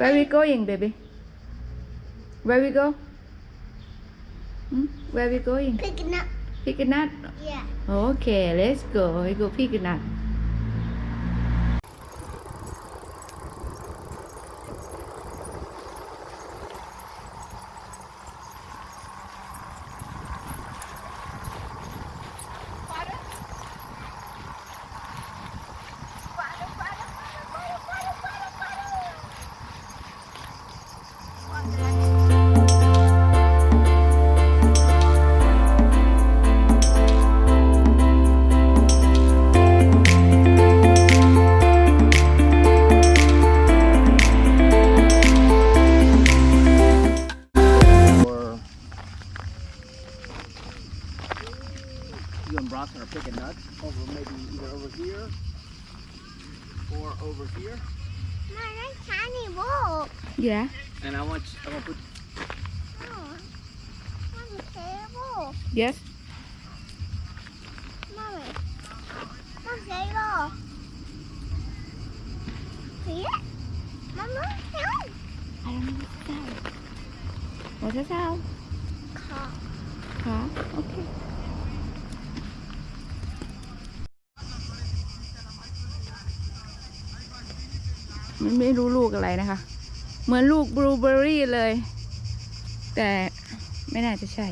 Where we going, baby? Where we go? Hmm? Where we going? Pick Picking up. Pick a nut. Yeah. Okay, let's go. We go pick a Yeah. And I want I want to put Oh. Mommy, table. Yes. Mommy. Mom, table. See it? Mama, no. I don't know what to sound. What's the sound? Car. Car. Okay. มันไม่รู้ลูกอะไรนะคะ เหมือนลูกบลูเบอร์รี่เลย แต่ไม่น่าจะใช่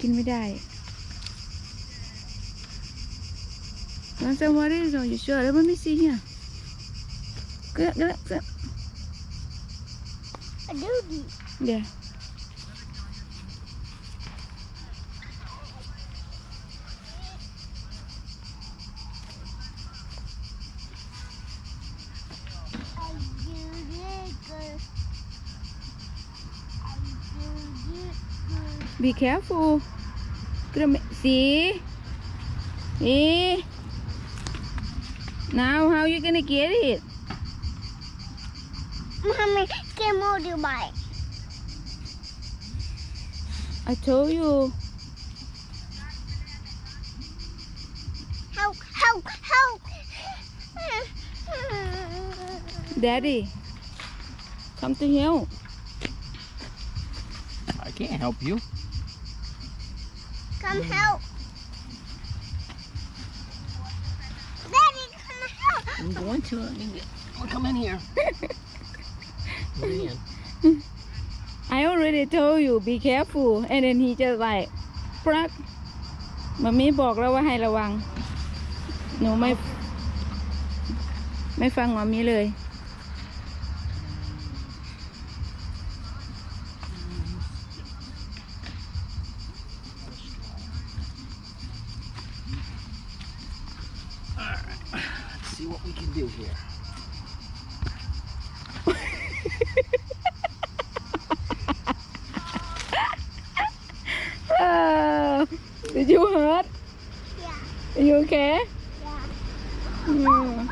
กินไม่ได้มันจะว่าได้สองอยู่เชื่อแล้วมันไม่ซีเนี่ยก็ก็ก็ A doogie. เ be careful gonna see see now how you gonna get it Mommy, get more to buy. I told you Help, help, help. daddy come to help I can't help you. Come help. Daddy, come help. I'm going to. Let me get, I'll come in here. Come in. I already told you be careful and then he just like ปรักมัมมี่บอกแล้วว่าให้ระวัง หนูไม่ ไม่ฟังมัมมี่เลย we can do here. Uh, did you hurt? Yeah, Are you okay? yeah. Mm.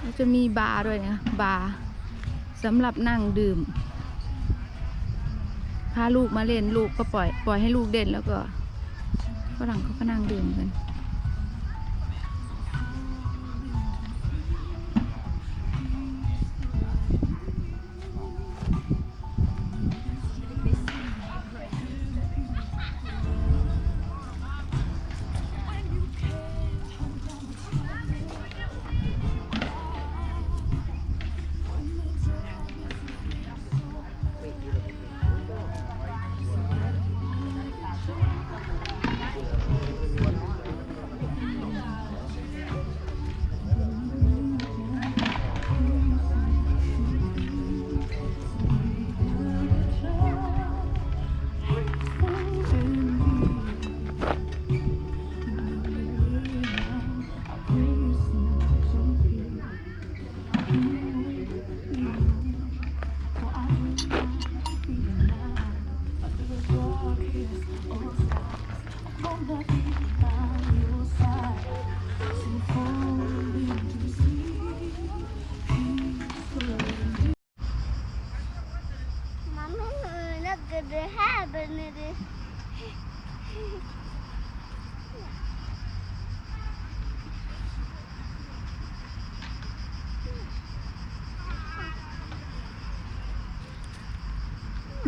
แล้วจะมีบาร์ด้วยนะ บาร์ สำหรับนั่งดื่ม พาลูกมาเล่นลูกก็ปล่อย ปล่อยให้ลูกเด่นแล้วก็ฝรั่งเขาก็นั่งดื่มกัน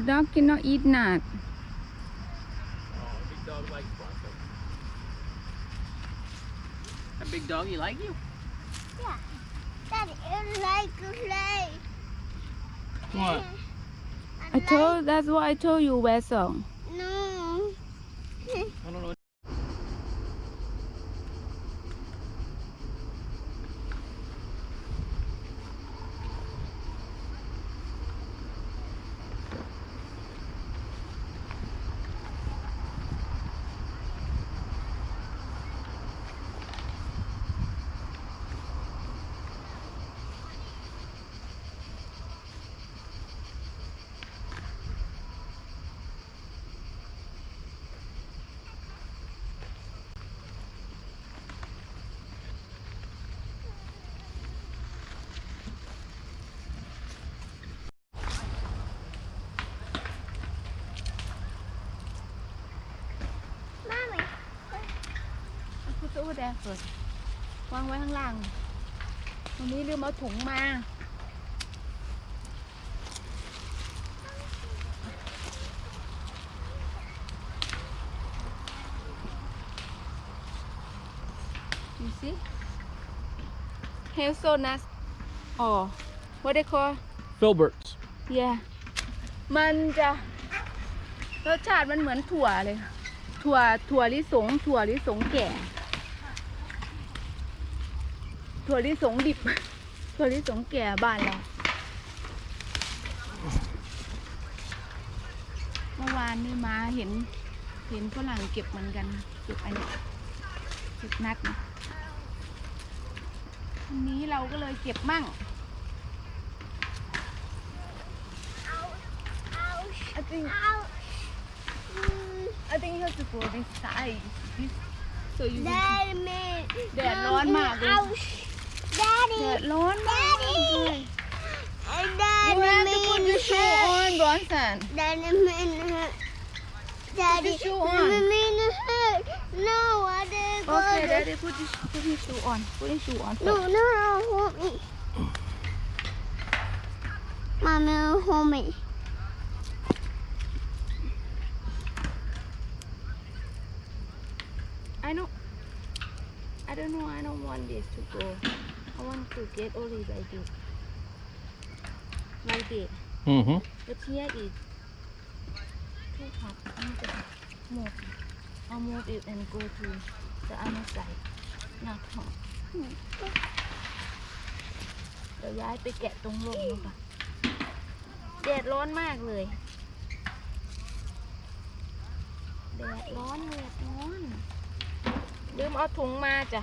dog cannot eat nut Oh, big dog likes Bronco. That big doggy like you? That is like a play. What? I told that's what I told you vessel คือตู้แดงเปิดวางไว้ข้างล่าง วันนี้ลืมเอาถุงมา You see? Hazelnuts or what they call Filberts. yeah มันจะรสชาติมันเหมือนถั่วเลย ถั่วถั่วลิสง ถั่วลิสงแก่ ถั่วลิสงดิบ ถั่วลิสงแก่บ้านเราเมื่อวานนี่มาเห็น เห็นฝรั่งเก็บเหมือนกันเก็บอันนี้เก็บนัดนะวันนี้เราก็เลยเก็บมั่ง ouch I think ouch Mm, I think you have to go this side this so you can Daddy me แด ดร้อนมากเลย ouch Daddy แดดร้อนมากเลย Daddy You have to put your shoe me on Bronson Daddy me Daddy shoe on. me hurt No I didn't go Okay to- daddy put your put your shoe on put your shoe on No, first. no, no, hold me. Mommy, hold me. I know I don't know I don't want this to go I want to get only like this like this Mm-hmm. but here is too hot I need to move I'll move it and go to the other side not hot เดี๋ยวย้ายไปแกะตรงลมนู้นก่อนแดดร้อนมากเลย แดดร้อนแดดร้อนลืมเอาถุงมาจ้ะ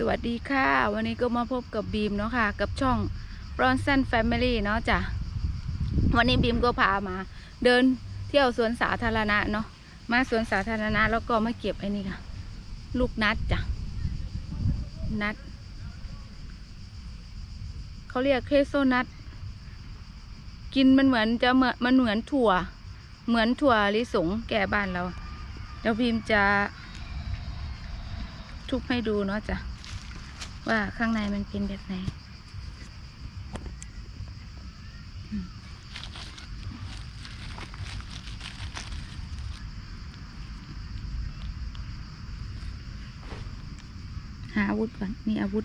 สวัสดีค่ะ วันนี้ก็มาพบกับบีมเนาะค่ะ กับช่อง Bronson Family เนาะจ้ะวันนี้บีมก็พามา เดินเที่ยวสวนสาธารณะเนาะมาสวนสาธารณะแล้วก็มาเก็บไอ้นี่ค่ะ ลูกนัดจ้ะนัดเขาเรียกเคโซนัทกินมันเหมือนจะเหมือนมันเหมือนถั่ว เหมือนถั่วลิสงแก่บ้านเราเดี๋ยวพิมพ์จะทุบให้ดูเนาะจ้ะ ว่าข้างในมันเป็นแบบไหน หาอาวุธก่อน มีอาวุธ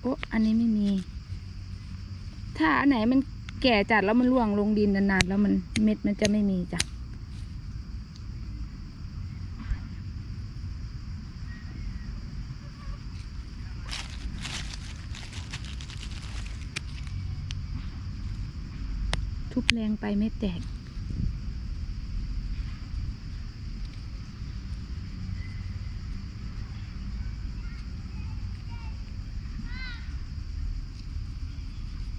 โอ้อันนี้ไม่มี ถ้าอันไหนมันแก่จัดแล้วมันร่วงลงดินนานๆแล้วมันเม็ดมันจะไม่มีจ้ะ ทุบแร งไปไม่แตก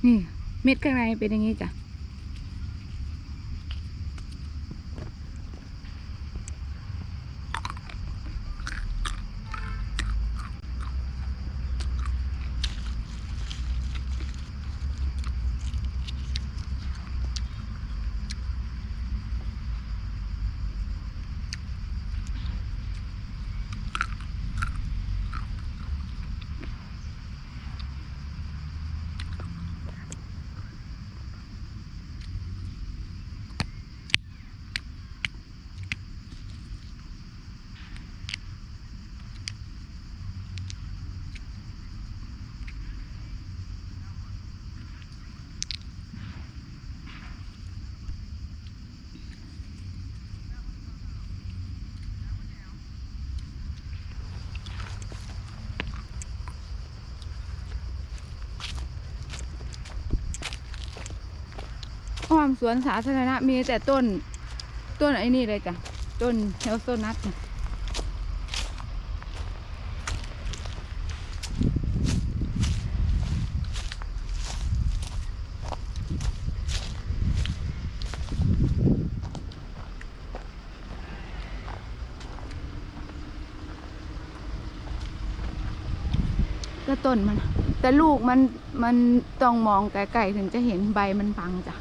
นี่เม็ดข้างในเป็นอย่างนี้จ้ะ อ้อมสวนสาธารณะมีแต่ต้น ต้นไอ้นี่เลยจ้ะ ต้นเฮลโซนัทก็ต้นมัน แต่ลูกมันมันต้องมองไกลๆถึงจะเห็นใบมันบังจ้ะ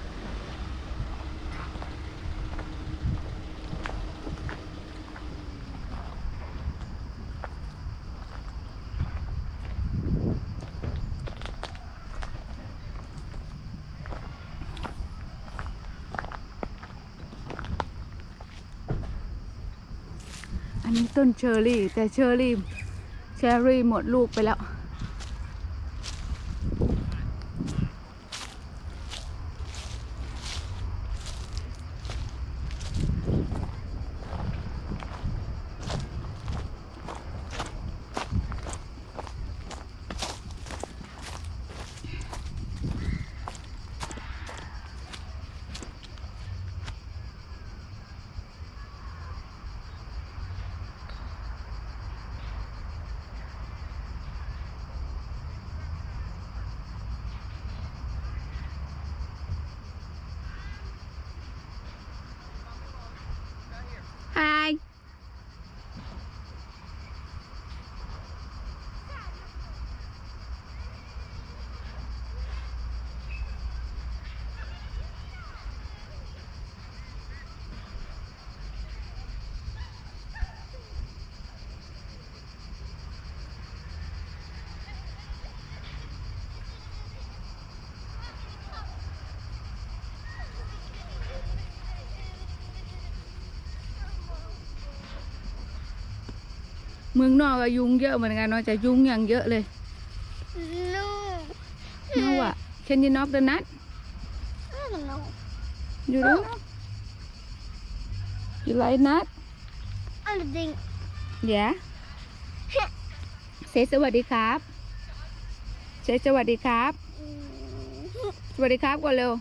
้นเชอร์รี่ แต่เชอร์รี่เชอร์รี่หมดลูกไปแล้ว เมืองนอกก็ยุงเยอะเหมือนกันเนาะจะยุงอย่างเยอะเลย No. No what Can you knock the nut I don't know. You don't know You like nut I don't think. Yeah เซสวัสดีครับเซสวัสดีครับ Mm. สวัสดีครับก่อนเร็ว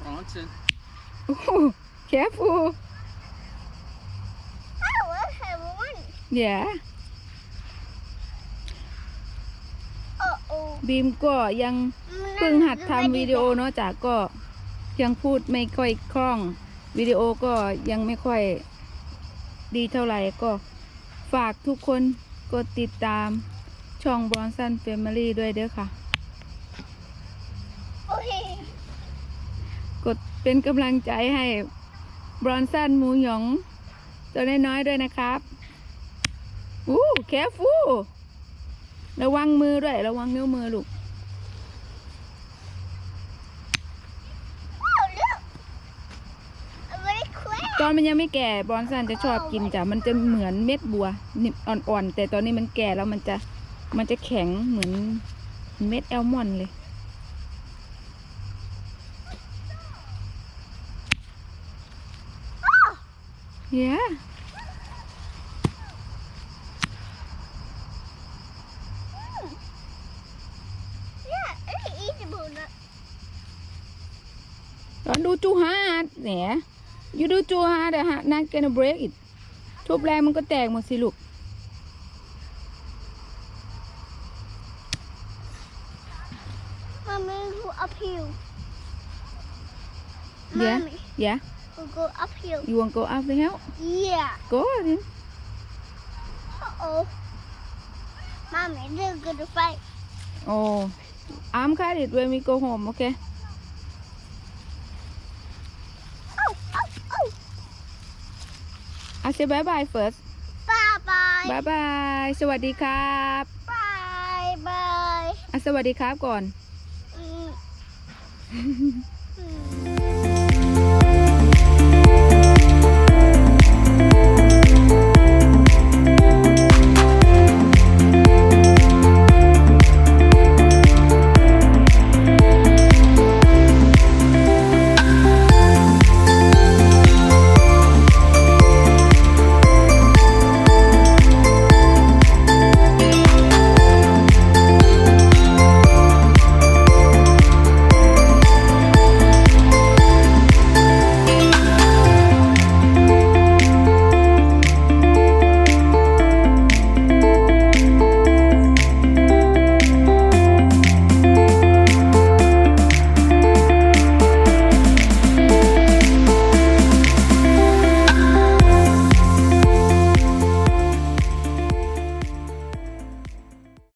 Bronson. โอ้โห careful I will have one. Yeah Uh oh. บีมก็ยังเพิ่งหัดทำวิดีโอเนาะจากก็ยังพูดไม่ค่อยคล่อง วิดีโอก็ยังไม่ค่อยดีเท่าไหร่ก็ฝากทุกคนกดติดตามช่อง Bronson Family ด้วยเด้อค่ะ Okay. กดเป็นกำลังใจให้บรอนสันหมูหยองตัวน้อยๆด้วยนะครับ อู้แคฟูระวังมือด้วย ระวังนิ้วมือลูก Oh look. Very quick. ตอนมันยังไม่แก่บรอนสันจะชอบกินจ้ะมันจะเหมือนเม็ดบัวนิดอ่อนๆ แต่ตอนนี้มันแก่แล้วมันจะมันจะแข็งเหมือนเม็ดแอลมอนด์เลยเย้ Yeah, hard แหน you do too hard the heart not gonna break it ทุบแรงมันก็แตกหมดสิลูก Mommy, go uphill. Yeah. Mommy, yeah we'll go uphill. you want go up the hill Yeah. go then Uh oh. Mommy, they're gonna fight. oh I'm cut it when we go home okay Say bye bye first Bye bye. bye bye สวัสดีครับ Bye bye. อะสวัสดีครับก่อน Mm. Mm.